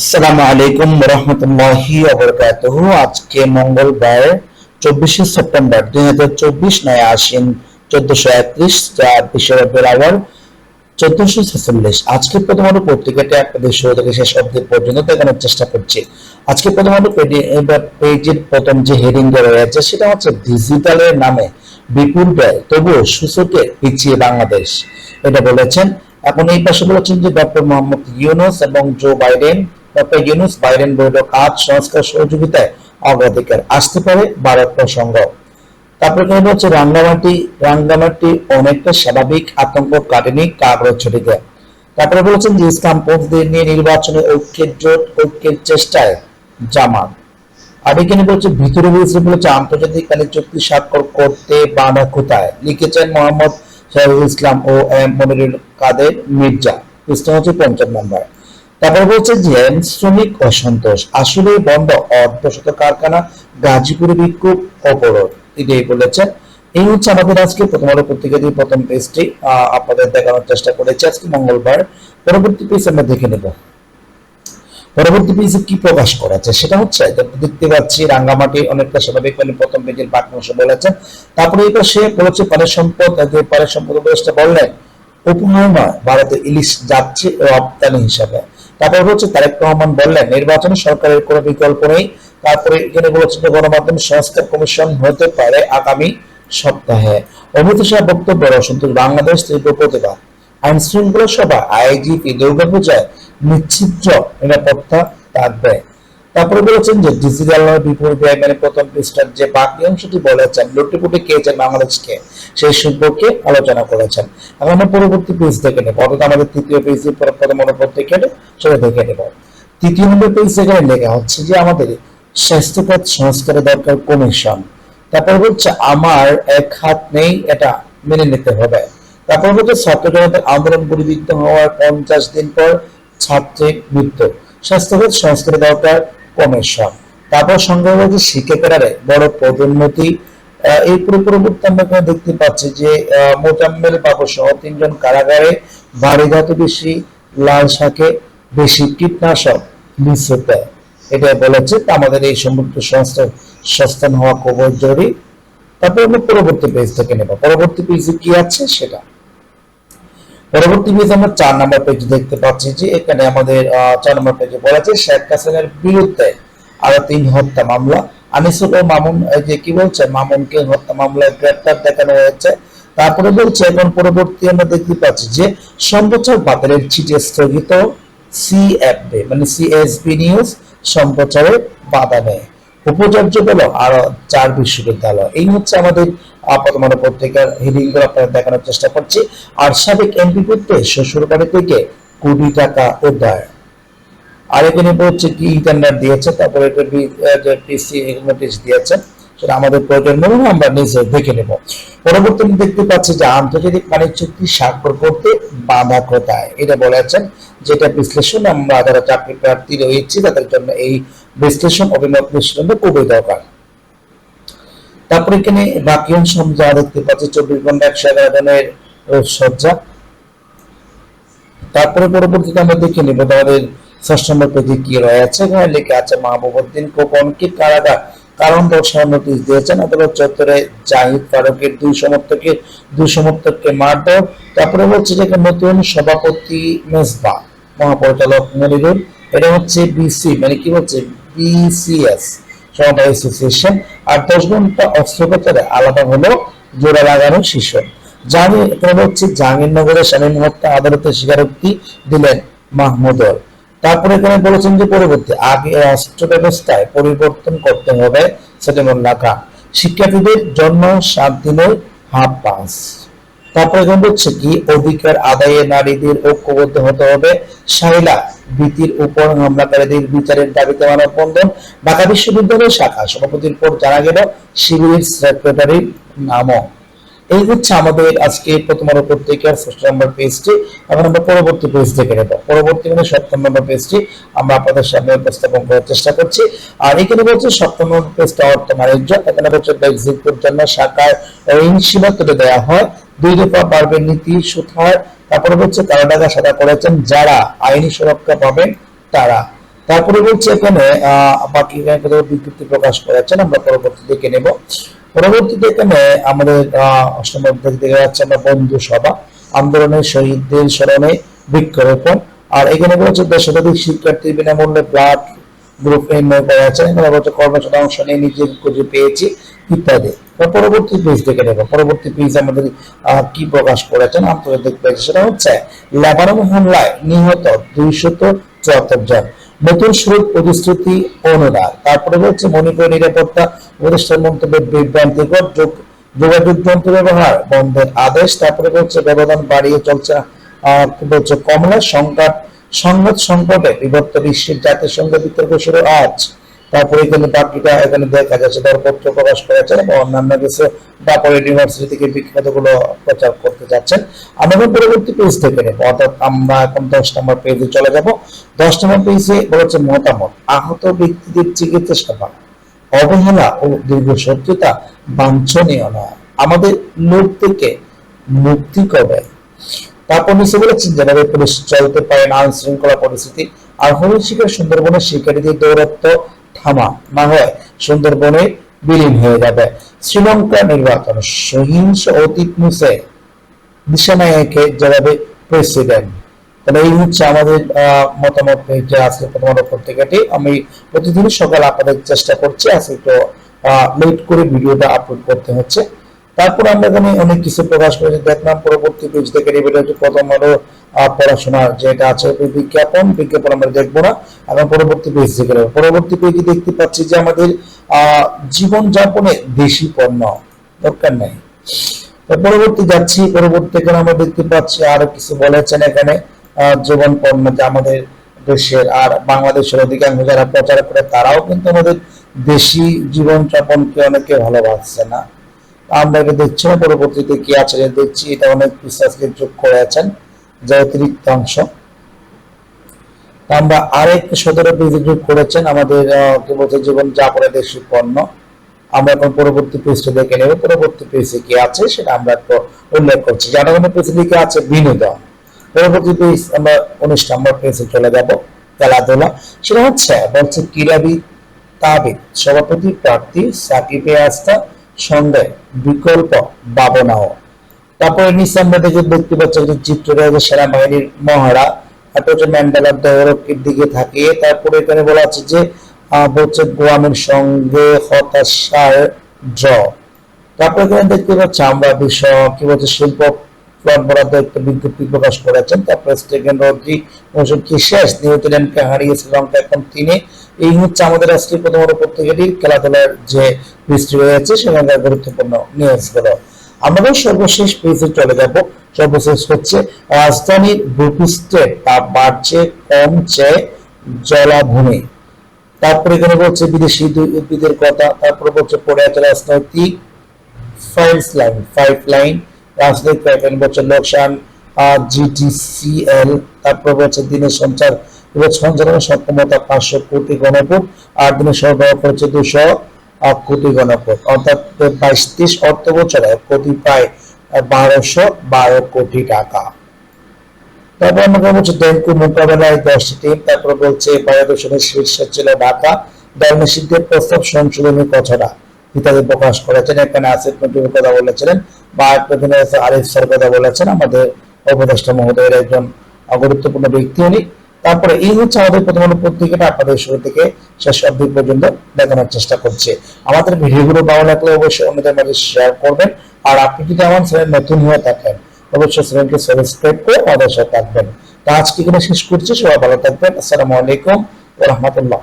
আসসালামু আলাইকুম রহমতুল্লাহি ওবরকাতুহু। আজকে মঙ্গলবার, চব্বিশে সেপ্টেম্বর দুই হাজার চব্বিশ, নয় আশ্বিন চোদ্দশো একত্রিশ, চার বিশের আওয়ার চোদ্দশো ছেচল্লিশ। আজকে প্রথম আলো পত্রিকাটি আপনাদের শুরু থেকে শেষ অব্দি পর্যন্ত দেখানোর চেষ্টা করছি। আজকে প্রথম আলো পেজের প্রথম যে হেডিং রয়েছে, সেটা হচ্ছে ডিজিটালের নামে বিপুল ব্যয়, তবুও সূচকে পিছিয়ে বাংলাদেশ। এটা বলেছেন। এখন এই পাশে বলেছেন যে ডক্টর মোহাম্মদ ইউনুস এবং Joe Biden doctor Yunus Biden বৈঠক আজ সংস্কার সহযোগিতায় অগ্রাধিকার আসতে পারে ভারত প্রসঙ্গ। তারপরে কেন হচ্ছে রাঙ্গামাটি। রাঙ্গামাটি অনেকটা স্বাভাবিক, আতঙ্ক কাটেনি কাগজ ছড়িয়ে তারপরে বলেছেন যে ইসলাম পন্থীদের নিয়ে নির্বাচনে ঐক্যের জোট, ঐক্যের চেষ্টায় জামাত। আর এখানে বলছে, ভিতরে বলছে, বলেছে, আন্তর্জাতিক কালী চুক্তি স্বাক্ষর করতে বাধা কোথায়? লিখেছেন মোহাম্মদ ইসলাম ও এম মনিরুল কাদের মির্জা। পৃষ্ঠা হচ্ছে পঞ্চাশ নম্বর। তারপর বলছে যে শ্রমিক অসন্তোষ। আসলে বন্ধ অর্ধশত কারখানা, গাজীপুরে বিক্ষোভ, অবরোধ। এটাই বলেছেন এই হচ্ছে আমাদের আজকে প্রথম আলো পত্রিকা দিয়ে প্রথম পেজটি। আপনাদের দেখানোর চেষ্টা করেছি। আজকে মঙ্গলবার। পরবর্তী পেজ আমরা দেখে নেব। পরবর্তী পেজে কি প্রকাশ করেছে? সেটা হচ্ছে দেখতে পাচ্ছি, রাঙ্গামাটি অনেকটা স্বাভাবিক মানে প্রথম পেজের বাক্যাংশ বলেছেন তারপরে এই পাশে বলেছে, পানের সম্পদ, যে পানের সম্পদ উপদেষ্টা বললেন উপহার ভারতে ইলিশ যাচ্ছে রপ্তানি হিসাবে। তারপর হচ্ছে তারেক রহমান বললেন, নির্বাচনে সরকারের কোনো বিকল্প নেই। তারপরে এখানে বলেছেন যে গণমাধ্যম সংস্কার কমিশন হতে পারে আগামী সপ্তাহে। অমিত শাহ বক্তব্য অসন্তোষ বাংলাদেশ তীব্র প্রতিবাদ। আইন শৃঙ্খলা সভা, আইজিপি দুর্গাপূজায় নিশ্চিদ্র নিরাপত্তা থাকবে। তারপরে বলেছেন যে ডিজিটাল ব্যয় মানে প্রথম পৃষ্ঠার যে বাকি অংশটি বলেছেন, লুটিপুটি খেয়েছেন বাংলাদেশকে সেই সম্পর্কে আলোচনা করেছেন। এখন আমরা পরবর্তী পেজ দেখে নেব। অর্থাৎ আমাদের তৃতীয় পেজ প্রথম অনু পত্রিকাটা সেটা দেখে নেব। তৃতীয় নম্বর পেজ যেখানে লেখা হচ্ছে যে আমাদের স্বাস্থ্যখাত সংস্কারের দরকার কমিশন তারপর বলছে, আমার এক হাত নেই, এটা মেনে নিতে হবে। তারপর বলছে, ছাত্র জনতার আন্দোলন গুলিবিদ্ধ হওয়ার পঞ্চাশ দিন পর ছাত্রের মৃত্যু। স্বাস্থ্যখাত সংস্কারের দরকার কমিশন তারপর সঙ্গে হচ্ছে শিক্ষা বড় পদোন্নতি। এই পুরো পরবর্তী আমরা এখানে দেখতে পাচ্ছি যে মোজাম্মেল বাবু সহ তিনজন কারাগারে বাড়িঘাতে বেশি, লাল শাকে বেশি কীটনাশক নিশ্চিত এটা বলেছে আমাদের এই সমুদ্র সংস্থা সস্তান হওয়া খুব জরুরি। তারপর আমরা পরবর্তী পেজ থেকে নেব। পরবর্তী পেজে কি আছে সেটা। পরবর্তী পেজ আমরা চার নম্বর পেজ দেখতে পাচ্ছি যে এখানে আমাদের চার নম্বর পেজে বলা আছে, শেখ হাসিনার বিরুদ্ধে আরও তিন হত্যা মামলা। আনিসুল ও মামুন যে কি বলছে? মামুনকে হত্যা মামলায় গ্রেপ্তার দেখানো হয়েছে। তারপরে বলছে, এখন পরবর্তী আমরা দেখতে পাচ্ছি যে সম্প্রচার বাতিলের চিঠি স্থগিত সিএফবি মানে সিএসবি নিউজ সম্প্রচারে বাধা নেয় উপাচার্য পেল আরও চার বিশ্ববিদ্যালয়। এই হচ্ছে আমাদের আপাতমান পত্রিকার হেডিংগুলো, আপনারা দেখানোর চেষ্টা করছি। আর সাবেক এমপি করতে শ্বশুর বাড়ি থেকে কোটি টাকা উদ্ধার। আর এখানে হচ্ছে কি ইন্টারনেট দিয়েছে, তারপরে পিসি নোটিশ দিয়েছে, সেটা আমাদের প্রয়োজন হয় আমরা নিজে দেখে নেব। পরবর্তীতে দেখতে পাচ্ছি যে আন্তর্জাতিক বাণিজ্য চুক্তি স্বাক্ষর করতে বাধা কোথায়? এটা বলেছেন, যেটা বিশ্লেষণ আমরা যারা চাকরি প্রার্থী রয়েছি, তাদের জন্য এই বিশ্লেষণ, অভিমত বিশ্লেষণ খুবই দরকার। তারপরে এখানে বাকি অংশ আমরা দেখতে পাচ্ছি, চব্বিশ ঘণ্টা একশো এগারো জনের সজ্জা তারপরে পরবর্তীতে আমরা দেখে নিব আমাদের ষষ্ঠ নম্বর পেজে কি রয়েছে এখানে লিখে আছে মাহবুবুদ্দিন কোপনকে কারাগার? কারণ দর্শানোর নোটিশ দিয়েছেন, অথবা চত্বরে জাহিদ ফারুকের দুই সমর্থকের, দুই সমর্থককে মারধর। তারপরে বলছে যে এখানে নতুন সভাপতি মেজবা, মহাপরিচালক মনিরুল, এটা হচ্ছে বিসি মানে কি বলছে? বিসিএস সমবায় অ্যাসোসিয়েশন আর দশ ঘণ্টা অস্ত্রোপচারে আলাদা হলো জোড়া লাগানো শিশু। জানি, এখানে হচ্ছে জাহাঙ্গীরনগরের স্বামী হত্যা আদালতে স্বীকারোক্তি দিলেন মাহমুদর তারপরে এখানে বলেছেন যে পরবর্তী, আগে রাষ্ট্র ব্যবস্থায় পরিবর্তন করতে হবে সেলিমুল্লাহ খান শিক্ষার্থীদের জন্য সাত দিনের হাফ পাস। তারপরে এখানে হচ্ছে কি, অধিকার আদায়ে নারীদের ঐক্যবদ্ধ হতে হবে। সাইলা ভীতির উপর হামলাকারীদের বিচারের দাবিতে মানববন্ধন ঢাকা বিশ্ববিদ্যালয় শাখা সভাপতির পর জানা গেল শিবিরের সেক্রেটারির নামও। এই হচ্ছে আমাদের আজকে প্রথম আলো পত্রিকার ষষ্ঠ নম্বর পেজটি এখন আমরা পরবর্তী পেজ দেখে নেব। পরবর্তী মানে সপ্তম নম্বর পেজটি আমরা আপনাদের সামনে উপস্থাপন করার চেষ্টা করছি। আর এখানে বলছে, সপ্তম নম্বর পেজটা অর্থ বাণিজ্য এখানে বলছে এক্সিকিউটিভ জন্য শাখার ঋণ সীমা তুলে দেওয়া হয়। দুই দফা বাড়বে নীতি সুথার তারপরে হচ্ছে কালো টাকা সাদা করেছেন যারা, আইনি সুরক্ষা পাবেন তারা। তারপরে বলছে এখানে বাকি বিজ্ঞপ্তি প্রকাশ করেছেন, আমরা পরবর্তী দেখে নেব। পরবর্তীতে এখানে আমাদের অষ্টম অধ্যায় যাচ্ছে আমরা বন্ধু সভা, আন্দোলনের শহীদদের স্মরণে বৃক্ষরোপণ। আর এখানে বলেছে শতাধিক শিক্ষার্থী বিনামূল্যে ব্লাড গ্রুপ নির্ণয় করা আছে বলছে কর্মশালা অংশ নিয়ে নিজের খুঁজে পেয়েছি, ইত্যাদি। পরবর্তী পেজ দেখে নেব। পরবর্তী পেজ আমাদের কি প্রকাশ করেছেন আন্তর্জাতিক পেজ সেটা হচ্ছে, লেবানন হামলায় নিহত দুইশত চুয়াত্তর জন। নতুন শুরু প্রতিশ্রুতি অনুরাগ তারপরে হচ্ছে মণিপুর নিরাপত্তা প্রতিষ্ঠান মন্তব্যের বিভ্রান্তিকর যোগ- যোগাযোগ যন্ত্র ব্যবহার বন্ধের আদেশ। তারপরে হচ্ছে ব্যবধান বাড়িয়ে চলছে বলছে কমলা, সংকট সংবাদ সংকটে বিভক্ত বিশ্বের জাতিসংঘ বিতর্ক শুরু আজ। তারপরে এখানে বাকিটা এখানে দেখা যাচ্ছে, দরপত্র প্রকাশ করেছেন এবং অন্যান্য কিছু তারপরে ইউনিভার্সিটি থেকে বিখ্যাতগুলো প্রচার করতে যাচ্ছেন। আমাদের পরবর্তী পেজ থেকে নেব। অর্থাৎ আমরা এখন দশ নম্বর পেজে চলে যাব। দশ নম্বর পেজে বলেছে মতামত। আহত ব্যক্তিদের চিকিৎসা সেবা। অবহেলা ও দীর্ঘ সত্যতা বাঞ্ছনীয় নয়। আমাদের লোক থেকে মুক্তি কবে তারপর নিচে বলেছেন যেভাবে পুলিশ চলতে পারেন আইন শৃঙ্খলা পরিস্থিতি, আর হরিণ শিকার সুন্দরবনের শিকারীদের দৌরত্ব থামা, না হয় সুন্দরবনে বিলীন হয়ে যাবে। শ্রীলঙ্কা নির্বাচন, সহিংস অতীত মুছে দিশানায়কে যেভাবে প্রেসিডেন্ট। তাহলে এই হচ্ছে আমাদের মতামত যে আজকে প্রথম পত্রিকাটি। আমি প্রতিদিন সকাল আপনাদের চেষ্টা করছি, আজকে একটু লেট করে ভিডিওটা আপলোড করতে হচ্ছে। তারপর আমরা এখানে অনেক কিছু প্রকাশ করেছি। দেখলাম পরবর্তী পেজ থেকে নিবেদন হচ্ছে প্রথম আলো পড়াশোনার যেটা আছে বিজ্ঞাপন। বিজ্ঞাপন আমরা দেখব না। আমরা পরবর্তী পেজ থেকে পরবর্তী পেজে দেখতে পাচ্ছি যে আমাদের আহ জীবন যাপনে দেশি পণ্য দরকার নেই। পরবর্তী যাচ্ছি। পরবর্তী এখানে আমরা দেখতে পাচ্ছি আরও কিছু বলেছেন এখানে জীবন পণ্য যে আমাদের দেশের আর বাংলাদেশের অধিকাংশ যারা প্রচার করে, তারাও কিন্তু আমাদের দেশি জীবন যাপনকে অনেকে ভালোবাসছে না। আমরা দেখছি না, পরবর্তীতে কি আছে দেখছি, এটা অনেক বিশ্বাসকে যোগ করেছেন যে অতিরিক্ত অংশ। আমরা আরেক সদরে পেজে যোগ করেছেন, আমাদের বলছে, জীবন যাপনের দেশি পণ্য। আমরা এখন পরবর্তী পেজটা দেখে নেব, পরবর্তী পেজে কি আছে সেটা আমরা একটু উল্লেখ করছি। জানাগানের পেজে লিখে আছে বিনোদন। পরবর্তী পেজ আমরা উনিশ নম্বর পেজে চলে যাব, খেলাধুলা। সেটা হচ্ছে, বলছে ক্রীড়াবিদ তাবিদ, সভাপতি প্রার্থী সাকিবে আস্থা সঙ্গে বিকল্প, ভাবনাও। তারপরে নিচে আমরা দেখে দেখতে পাচ্ছি যে চিত্র রয়েছে সেনাবাহিনীর মহারা হচ্ছে ম্যান্ডেলার দৌরকের দিকে থাকিয়ে তারপরে এখানে বলা আছে যে বলছে গোয়ামের সঙ্গে হতাশার ড্র তারপরে এখানে দেখতে পাচ্ছি আমরা বিষয়, কি বলছে, শিল্প বরাদ্দ একটা বিজ্ঞপ্তি প্রকাশ করেছেন। তারপরে স্টেগেন রদ্রি কি শেষ? নিউজিল্যান্ডকে হারিয়ে শ্রীলঙ্কা এখন তিনি। এই হচ্ছে আমাদের রাষ্ট্রীয় প্রথম পত্রিকাটির খেলাধুলার যে হিস্ট্রি রয়েছে সেখানকার গুরুত্বপূর্ণ নিউজগুলো আমরা সর্বশেষ পেজে চলে যাব। সর্বশেষ হচ্ছে, রাজধানীর ভূপৃষ্ঠের তাপ বাড়ছে, কমছে জলাভূমি। তারপরে এখানে বলছে বিদেশি উদ্ভিদের কথা, তারপরে বলছে পড়ে আছে রাজনৈতিক ফাইভ লাইন ফাইভ লাইন রাজনৈতিক প্যাটার্ন বলছে লোকসান জিটিসিএল তারপর বলছে দিনের সঞ্চার এবং সঞ্চালনের সক্ষমতা পাঁচশো কোটি আর দিনে সরবরাহ করেছে দুশো কোটি অর্থাৎ বাইশ ত্রিশ অর্থ বছরে কোটি প্রায় বারোশো বারো কোটি টাকা। তারপর ডেঙ্গু মোকাবেলায় দশটি টিম তারপর বলছে বায়ু শীর্ষে ছিল ঢাকা। দল নিষিদ্ধের প্রস্তাব সংশোধনের কথাটা ইত্যাদি প্রকাশ করেছেন, এখানে আসিফ কথা বলেছিলেন, বা আরিফ স্যার কথা বলেছেন। আমাদের উপদেষ্টা মহোদয়ের একজন গুরুত্বপূর্ণ ব্যক্তি উনি। তারপরে এই হচ্ছে আমাদের প্রথম পত্রিকাটা আপনাদের শুরু থেকে শেষ অবধি পর্যন্ত দেখানোর চেষ্টা করছে। আমাদের ভিডিওগুলো ভালো লাগলে অবশ্যই অন্যদের মাঝে শেয়ার করবেন। আর আপনি যদি আমার চ্যানেল নতুন হয়ে থাকেন, অবশ্যই চ্যানেলকে সাবস্ক্রাইব করে আমাদের সাথে থাকবেন। তো আজকে এখানে শেষ করছি, সবাই ভালো থাকবেন। আসসালামু আলাইকুম রাহমাতুল্লাহ।